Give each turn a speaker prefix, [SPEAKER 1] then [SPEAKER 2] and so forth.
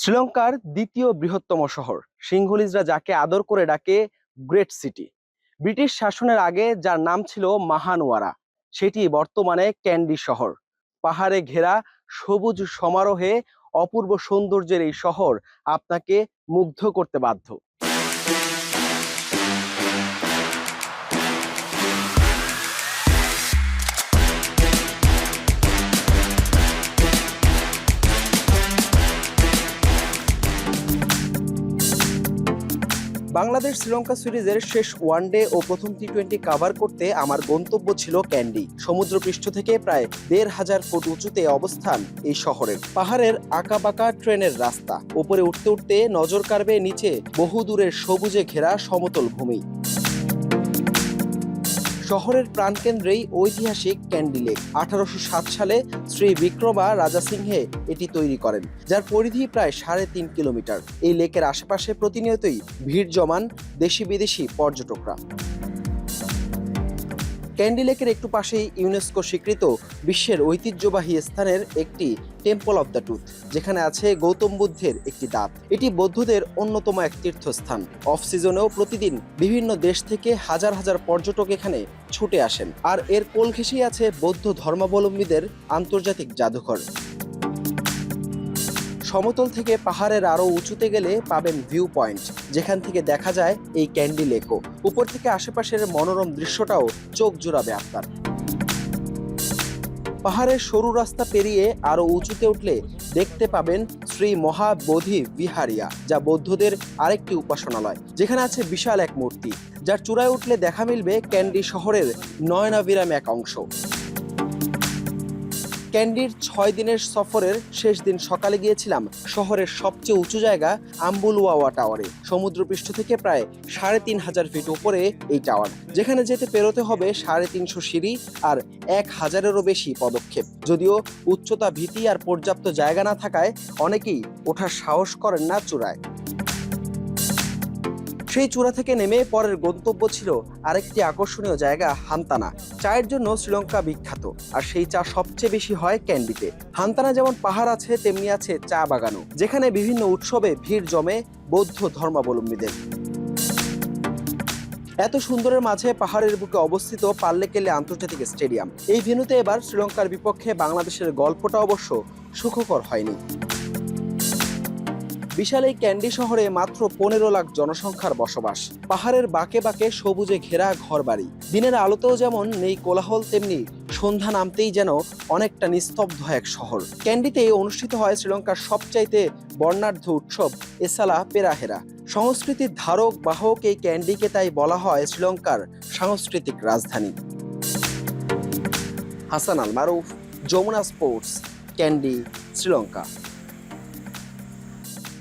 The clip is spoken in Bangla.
[SPEAKER 1] শ্রীলঙ্কার দ্বিতীয় বৃহত্তম শহর। সিংহলিজরা যাকে আদর করে ডাকে গ্রেট সিটি। ব্রিটিশ শাসনের আগে যার নাম ছিল মাহানুয়ারা, সেটি বর্তমানে ক্যান্ডি শহর। পাহাড়ে ঘেরা সবুজ সমারোহে অপূর্ব সৌন্দর্যের এই শহর আপনাকে মুগ্ধ করতে বাধ্য। বাংলাদেশ শ্রীলঙ্কা সিরিজের শেষ ওয়ানডে ও প্রথম টি টোয়েন্টি কাভার করতে আমার গন্তব্য ছিল ক্যান্ডি। সমুদ্রপৃষ্ঠ থেকে প্রায় দেড় হাজার ফুট উঁচুতে অবস্থান এই শহরের পাহাড়ের আঁকাবাঁকা ট্রেনের রাস্তা। ওপরে উঠতে উঠতে নজর কাড়বে নিচে বহু দূরের সবুজে ঘেরা সমতল ভূমি। শহরের প্রাণকেন্দ্রেই ঐতিহাসিক ক্যান্ডি লেক। আঠারোশো সাত সালে শ্রী বিক্রমা রাজা সিংহে এটি তৈরি করেন, যার পরিধি প্রায় সাড়ে তিন কিলোমিটার। এই লেকের আশেপাশে প্রতিনিয়তই ভিড় জমান দেশি বিদেশি পর্যটকরা। ক্যান্ডি লেকের একটু পাশেই ইউনেস্কো স্বীকৃত বিশ্বের ঐতিহ্যবাহী স্থানের একটি টেম্পল অব দ্য টুথ যেখানে আছে গৌতম বুদ্ধের একটি দাঁত। এটি বৌদ্ধদের অন্যতম এক তীর্থস্থান। অফ সিজনেও প্রতিদিন বিভিন্ন দেশ থেকে হাজার হাজার পর্যটক এখানে ছুটে আসেন। আর এর কোল ঘেঁষেই আছে বৌদ্ধ ধর্মাবলম্বীদের আন্তর্জাতিক জাদুঘর। সমতল থেকে পাহাড়ের আরও উঁচুতে গেলে পাবেন ভিউ পয়েন্ট, যেখান থেকে দেখা যায় এই ক্যান্ডি লেকও। উপর থেকে আশেপাশের মনোরম দৃশ্যটাও চোখ জুড়াবে আপনার। পাহাড়ের সরু রাস্তা পেরিয়ে আরও উঁচুতে উঠলে দেখতে পাবেন শ্রী মহাবোধি বিহারিয়া, যা বৌদ্ধদের আরেকটি উপাসনালয়, যেখানে আছে বিশাল এক মূর্তি, যার চূড়ায় উঠলে দেখা মিলবে ক্যান্ডি শহরের নয়নাবিরাম এক অংশ। ক্যান্ডির ছয় দিনের সফরের শেষ দিন সকালে গিয়েছিলাম শহরের সবচেয়ে উঁচু জায়গা আম্বুলওয়াওয়া টাওয়ারে। সমুদ্রপৃষ্ঠ থেকে প্রায় সাড়ে তিন হাজার ফিট উপরে এই টাওয়ার, যেখানে যেতে পেরোতে হবে সাড়ে তিনশো সিঁড়ি আর এক হাজারেরও বেশি পদক্ষেপ। যদিও উচ্চতা ভীতি আর পর্যাপ্ত জায়গা না থাকায় অনেকেই ওঠার সাহস করেন না চূড়ায়। সেই চূড়া থেকে নেমে পরের গন্তব্য ছিল আরেকটি আকর্ষণীয় জায়গা, হান্তানা। চায়ের জন্য শ্রীলঙ্কা বিখ্যাত, আর সেই চা সবচেয়ে বেশি হয় ক্যান্ডিতে। হান্তানা যেমন পাহাড় আছে, তেমনি আছে চা বাগানও, যেখানে বিভিন্ন উৎসবে ভিড় জমে বৌদ্ধ ধর্মাবলম্বীদের। এত সুন্দরের মাঝে পাহাড়ের বুকে অবস্থিত পাল্লেকেলে আন্তর্জাতিক স্টেডিয়াম। এই ভেন্যুতে এবার শ্রীলঙ্কার বিপক্ষে বাংলাদেশের গল্পটা অবশ্য সুখকর হয়নি। বিশাল এই ক্যান্ডি শহরে মাত্র পনেরো লাখ জনসংখ্যার বসবাস। পাহাড়ের বাঁকে বাঁকে সবুজে ঘেরা ঘরবাড়ি। দিনের আলোতেও যেমন নেই কোলাহল, তেমনি সন্ধ্যা নামতেই যেন অনেকটা নিস্তব্ধ এক শহর। ক্যান্ডিতে অনুষ্ঠিত হয় শ্রীলঙ্কার সবচাইতে বর্ণাঢ্য উৎসব এসালা পেরাহেরা। সংস্কৃতির ধারক বাহক এই ক্যান্ডিকে তাই বলা হয় শ্রীলঙ্কার সাংস্কৃতিক রাজধানী। হাসান আল মারুফ যমুনা স্পোর্টস, ক্যান্ডি, শ্রীলঙ্কা।